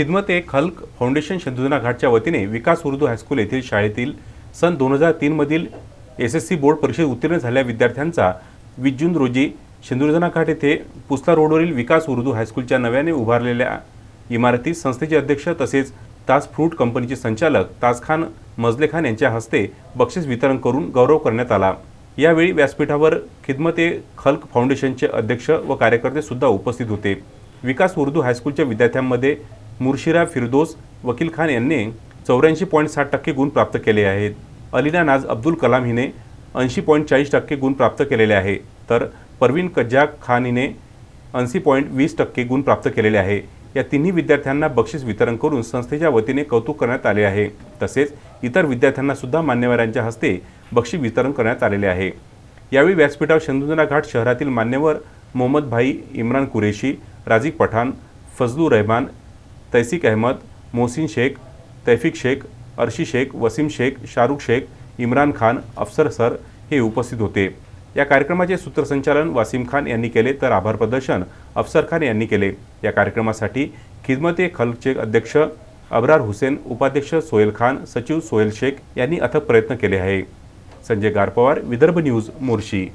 खिदमत ए खल्क फाउंडेशन शंधुजना घाटच्या वतीने विकास उर्दू हायस्कूल येथील शाळेतील सन दोन हजार तीनमधील एस एस सी बोर्ड परीक्षेत उत्तीर्ण झालेल्या विद्यार्थ्यांचा वीस जून रोजी शेंदुर्जना घाट येथे पुस्ता रोडवरील विकास उर्दू हायस्कूलच्या नव्याने उभारलेल्या इमारतीत संस्थेचे अध्यक्ष तसेच ताज फ्रूट कंपनीचे संचालक ताजखान मजले खान यांच्या हस्ते बक्षीस वितरण करून गौरव करण्यात आला. यावेळी व्यासपीठावर खिदमत ए खल्क फाउंडेशनचे अध्यक्ष व कार्यकर्ते सुद्धा उपस्थित होते. विकास उर्दू हायस्कूलच्या विद्यार्थ्यांमध्ये मुर्शिरा फिरदोस वकील खान यांनी चौऱ्याऐंशी पॉईंट साठ टक्के गुण प्राप्त केले आहेत. अलिना नाज अब्दुल कलाम हिने ऐंशी पॉईंट चाळीस टक्के गुण प्राप्त केलेले आहे. तर परवीन कज्जाक खान हिने ऐंशी पॉईंट वीस टक्के गुण प्राप्त केलेले आहे. या तिन्ही विद्यार्थ्यांना बक्षीस वितरण करून संस्थेच्या वतीने कौतुक करण्यात आले आहे. तसेच इतर विद्यार्थ्यांना सुद्धा मान्यवरांच्या हस्ते बक्षीस वितरण करण्यात आलेले आहे. यावेळी व्यासपीठावर शंदुजना घाट शहरातील मान्यवर मोहम्मद भाई इम्रान कुरेशी राजिक पठाण फजलू रहमान तैसिक अहमद मोहसिन शेख तैफिक शेख अर्शी शेख वसीम शेख शाहरुख शेख इम्रान खान अफसर सर हे उपस्थित होते. या कार्यक्रमाचे सूत्रसंचालन वासिम खान यांनी केले तर आभार प्रदर्शन अफसर खान यांनी केले. या कार्यक्रमासाठी खिदमत ए खल्कचे अध्यक्ष अबरार हुसेन उपाध्यक्ष सोहेल खान सचिव सोहेल शेख यांनी अथक प्रयत्न केले आहे. संजय गारपवार विदर्भ न्यूज मोर्शी